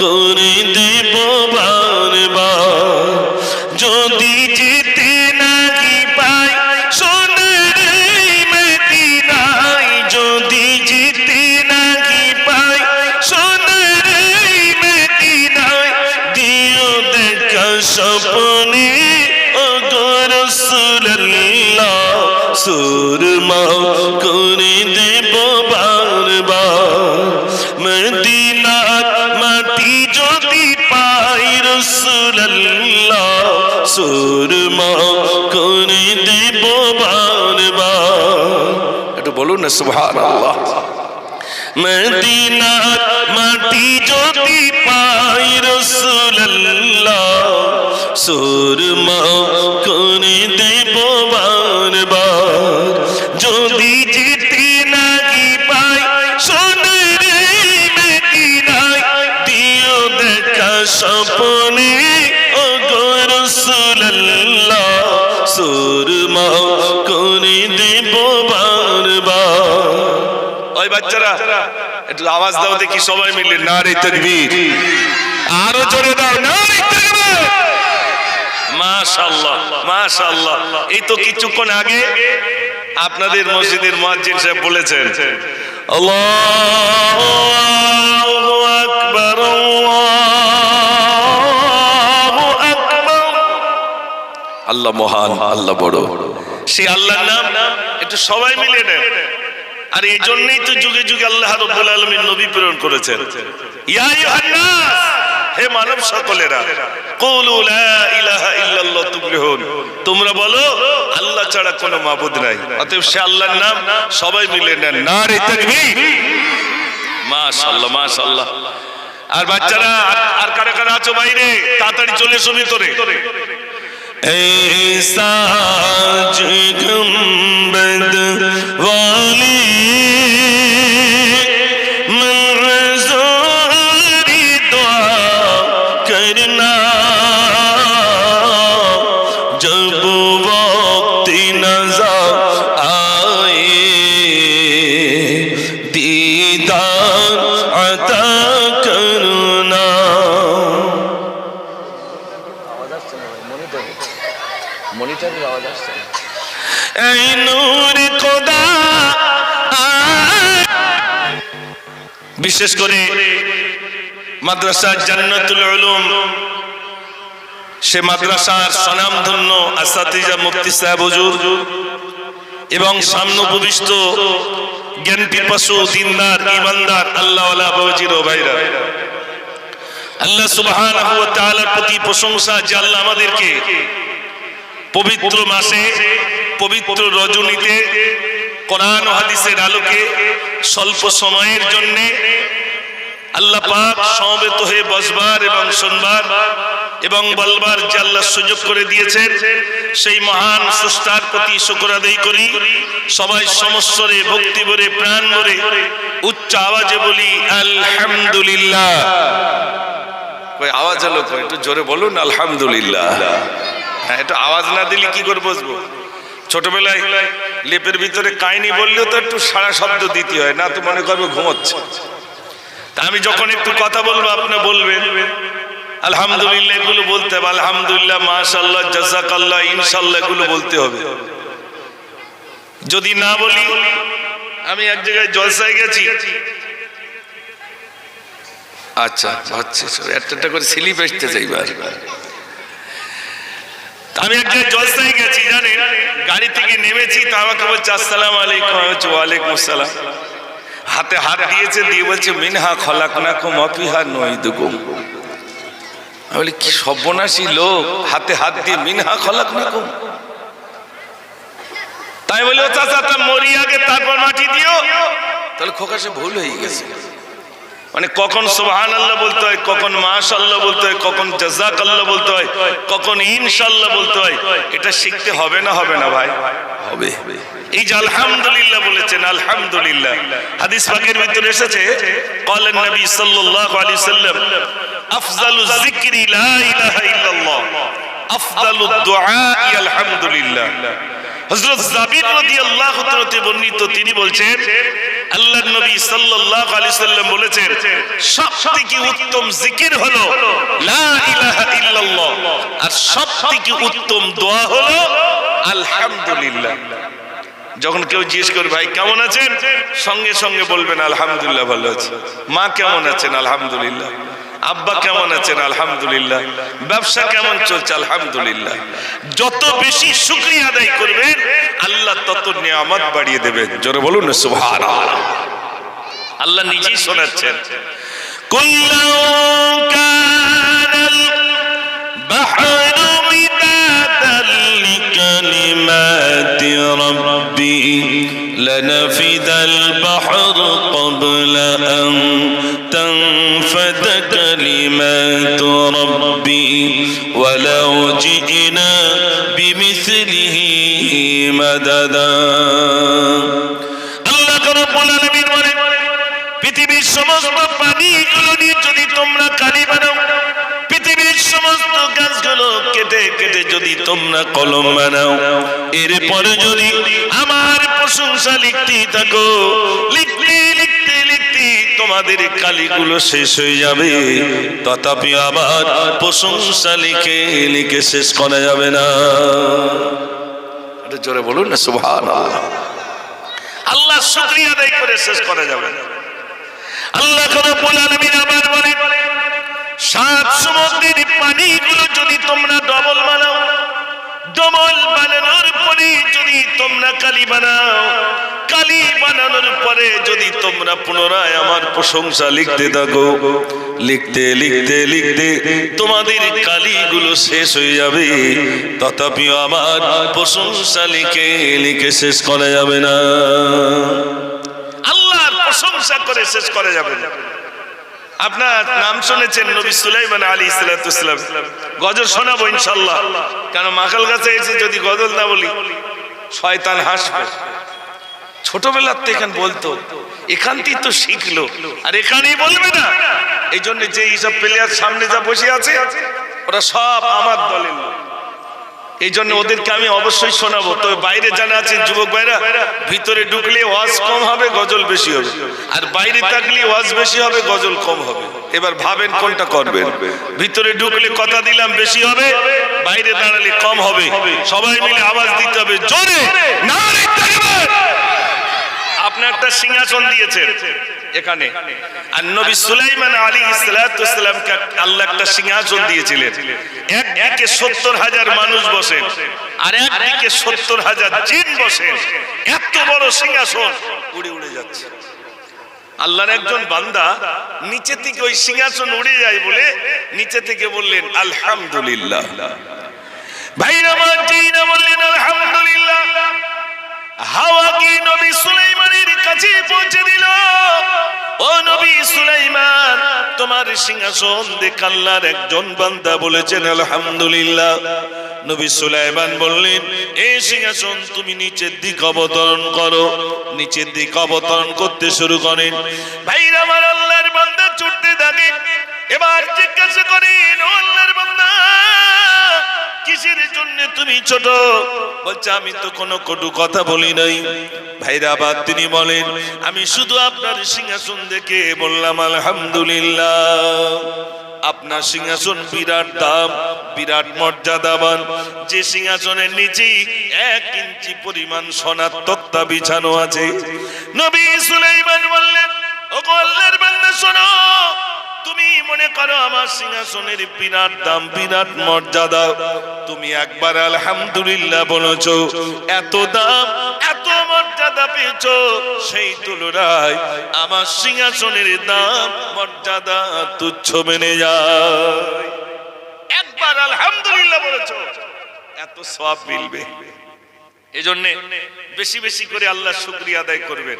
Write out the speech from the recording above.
করে দেব যদি যেতে নাহি পাই সোনার যদি যেতে নাহি পাই সোনার দিও দেখা স্বপ্নে ও গো রাসূলুল্লাহ, সুরমা সুরমা করে দেব একটু বলুন না, সুবহানাল্লাহ। মদিনার মাটি যদি পাই রসুল্লাহ সুরমা করে দেব বারবার। ওই বাচ্চারা, একটু আওয়াজ দাও দেখি সবাই মিলে। না রে তকবীর। আরও জোরে দাও না রে তকবীর। মাশাআল্লাহ মাশাআল্লাহ। এই তো কিছুক্ষণ আগে আপনাদের মসজিদের মুয়াজ্জিন সাহেব বলেছেন, আল্লাহু আকবার আল্লাহু আকবার। আল্লাহ মহান, আল্লাহ বড়। সেই আল্লাহর নাম একটু সবাই মিলে নেন। আর এই জন্যই তো যুগে যুগে আল্লাহ রব্বুল আলমীর নবী প্রেরণ করেছেন ইয়া আইয়ুহান নাস, হে মানব সকলেরা কুলু লা ইলাহা ইল্লাল্লাহ তুফলিহুন তোমরা বলো আল্লাহ ছাড়া কোনো মাবুদ নাই অতএব সে আল্লাহর নাম সবাই মিলে নেন নারে তাকবীর মাশাআল্লাহ মাশাআল্লাহ আর বাচ্চারা আর- আর কারা কারা আছো বাইরে তাড়াতাড়ি চলে এসো ভিতরে ऐसा गुम्बद वाली বিশেষ করে মাদ্রাসা জান্নাতুল উলুম। সে মাদ্রাসার স্বনামধন্য আসাতিজা মুফতি সাহেব হুজুর এবং সামনে উপবিষ্ট জ্ঞান পিপাসু দিনদার ইমানদার আল্লাহওয়ালা বাবাজির ও ভাইরা। আল্লাহ তাআলার প্রতি প্রশংসা যে আল্লাহ আমাদেরকে পবিত্র মাসে পবিত্র রজনীতে কোরআন হাদিসের আলোকে স্বল্প সময়ের জন্য আল্লাহ পাক সমবেত হয়ে বসবার এবং শুনবার এবং বলবার যে আল্লাহ সুযোগ করে দিয়েছেন সেই মহান সুস্তার প্রতি শুকর আদায় করি। সবাই সমস্বরে ভক্তি ভরে প্রাণ ভরে উচ্চ আওয়াজে বলি আলহামদুলিল্লাহ। কই আওয়াজ হলো কই? একটু জোরে বলুন আলহামদুলিল্লাহ। হ্যাঁ একটু আওয়াজ না দিলে কি করে বসবো? ছোটবেলায় লেপের ভিতরে কাহিনি বললেও তো একটু সারা শব্দ দিতে হয়, না তো মনে করবে ঘুমোচ্ছে। আমি যখন একটু কথা বলব, আপনি বলবেন, আলহামদুলিল্লাহ এগুলো বলতে হবে, আলহামদুলিল্লাহ মাশাল্লাহ জাজাকাল্লাহ ইনশাল্লাহ এগুলো বলতে হবে। যদি না বলি, আমি এক জায়গায় জলসায় গেছি। আচ্ছা আচ্ছা একটা একটা করে স্লিপ আসতে চাইবার আমি এক জায়গায় জলসায় গেছি, জানেন? গাড়ি থেকে নেমেছি, তা আমাকে বলছে, আসসালাম আলাইকুম। বলছি, ওয়ালাইকুম আসসালাম। হাতে হাত দিয়েছে, দিয়ে বলছে, মিনহা খলাকনাকুম অফিহা নইদুকুম আমি বলি, কি সর্বনাশী লোক, হাতে হাত দিয়ে মিনহা খলাকনাকুম। তাই বলি, ও চাচা, তা মরি আগে তারপর মাটি দিও। তাহলে খোকা সে ভুল হয়ে গেছে। মানে কখন সোহান আল্লাহ বলতে হয় কখন মাশাল্লাহ বলতে হয় কখন জাজাক আল্লাহ বলতে হয় কখন ইনশাল্লাহ বলতে হয় এটা শিখতে হবে না হবে না ভাই? হবে। এই যে আলহামদুলিল্লাহ বলেছেন আলহামদুলিল্লাহ। হাদিস পাকের ভিতরে এসেছে কলেন নবী সাল্লাল্লাহু আলাইহি সাল্লাম আফজালু যিকরি লা ইলাহা ইল্লাল্লাহ আফজালু দুআ আলহামদুলিল্লাহ। হযরত জাবির রাদিয়াল্লাহু তাআলা তে বর্ণিত, তিনি বলছেন, আল্লাহর নবী সাল্লাল্লাহু আলাইহি সাল্লাম বলেছেন, সবথেকে উত্তম জিকির হলো লা ইলাহা ইল্লাল্লাহ, আর সবথেকে উত্তম দোয়া হলো আলহামদুলিল্লাহ। যখন কেউ জিজ্ঞেস করে, ভাই, কেমন আছেন? সঙ্গে সঙ্গে বলবেন, আলহামদুলিল্লাহ, ভালো আছে। মা কেমন আছেন? আলহামদুলিল্লাহ। আব্বা কেমন আছেন আলহামদুলিল্লাহ ব্যবসা কেমন চলছে আলহামদুলিল্লাহ যত বেশি শুক্রিয়া আদায় করবেন আল্লাহ তত নিয়ামত বাড়িয়ে দেবেন জোরে বলুন না সুবহানাল্লাহ আল্লাহ নিজেই শোনাচ্ছেন কুল্লাউ কানাল البحر مدادا لكلمات ربي لنفد البحر قبل أن تنفد كلمات ربي ولو جئنا بمثله مددا আল্লাহ রব্বুল আলামিন বলেন পৃথিবীর সমস্ত পানিগুলো নিয়ে যদি তোমরা কালি বানাও পৃথিবীর সমস্ত গাছগুলো কেটে কেটে যদি তোমরা কলম বানাও এরপরে যদি আমার প্রশংসা লিখতে থাকো লিখতে লিখতে লিখতে তোমাদের কালিগুলো শেষ হয়ে যাবে। তথাপি আবার প্রশংসা লিখে লিখে শেষ করা যাবে না। জোরে বলুন না সুবহানাল্লাহ। আল্লাহ শুকরিয়া আদায় করে শেষ করা যাবে। না আল্লাহ রব্বুল আলামিন আবার বলেন সাত সমুদ্রের পানিগুলো যদি তোমরা ডবল বানাও ডবল বানানোর পরে যদি তোমরা কালি বানাও, কালি বানানোর পরে যদি তোমরা পুনরায় আমার প্রশংসা লিখতে থাকো, লিখতে লিখতে লিখতে তোমাদের কালিগুলো শেষ হয়ে যাবে। তথাপিও আমার প্রশংসা লিখে লিখে শেষ করা যাবে না। আল্লাহর প্রশংসা করে শেষ করা যাবে না। আপনার নাম শুনেছেন নবী সুলাইমান আলী ইসলাতাম গজল শোনাবো ইনশাল্লাহ। কেন মাকাল গাছে এসে যদি গজল না বলি, শয়তান হাসবে। ছোটবেলার তো এখান বলতো, এখান থেকে তো শিখলো। আর এখানেই বলবে না। এই জন্য যে এইসব প্লেয়ার সামনে যা বসে আছে, ওরা সব আমার দলের লোক। এই জন্য ওদেরকে আমি অবশ্যই শোনাবো। তবে বাইরে জানা আছে, যুবক ভাইরা, ভিতরে ঢুকলে ওয়াজ কম হবে, গজল বেশি হবে। আর বাইরে থাকলে ওয়াজ বেশি হবে, গজল কম হবে। এবার ভাবেন কোনটা করবেন। ভিতরে ঢুকলে কথা দিলাম, বেশি হবে, বাইরে দাঁড়ালে কম হবে। সবাই মিলে আওয়াজ দিতে হবে, জোরে নারে তাকবীর! আপনি একটা সিংহাসন দিয়েছেন। এখানে। আর নবী সুলাইমান আলী ইসলাতামকে আল্লাহ একটা সিংহাসন দিয়েছিলেন। একদিকে সত্তর হাজার মানুষ বসেন আর একদিকে সত্তর হাজার জিন বসেন এত বড় সিংহাসন। উড়ে উড়ে যাচ্ছে। আল্লাহর একজন বান্দা নিচে থেকে ওই সিংহাসন উড়ে যায় বলে নিচে থেকে বললেন আলহামদুলিল্লাহ। ভাইরা বললেন আলহামদুলিল্লাহ। হাওয়া কি নবী সুলাইমানের কাছে পৌঁছে দিল। ও নবী সুলাইমান, তোমার সিংহাসন দেখ আল্লাহর একজন বান্দা বলেছেন, আলহামদুলিল্লাহ। নবী সুলাইমান বললেন এই সিংহাসন তুমি নিচের দিক অবতরণ করো। নিচের দিক অবতরণ করতে শুরু করেন। ভাইরা আমার আল্লাহর বান্দা ছুটতে থাকে। এবার জিজ্ঞাসা করেন আল্লাহর বান্দা কিসের জন্য তুমি ছোট? বলছে, আমি তো কোনো কটু কথা বলি নাই। ভাইরা আবার তিনি বলেন, আমি শুধু আপনার সিংহাসন দেখে বললাম, আলহামদুলিল্লাহ। আপনার সিংহাসন বিরাট দাম, বিরাট মর্যাদাবান। যে সিংহাসনের নিচেই এক ইঞ্চি পরিমাণ সোনার তক্তা বিছানো আছে। নবী সুলাইমান বললেন ও আল্লাহর বান্দা, শোনো। তুমি মনে করো আমার সিংহাসনের বিরাট দাম, বিরাট মর্যাদা। তুমি একবার আলহামদুলিল্লাহ বলেছ, এত দাম, এত মর্যাদা পেয়েছ, সেই তুলনায় আমার সিংহাসনের দাম, মর্যাদা তুচ্ছ মেনে যায়। একবার আলহামদুলিল্লাহ বলেছ, এত সব মিলবে। এজন্য বেশি বেশি করে আল্লাহ শুক্রিয়া আদায় করবেন।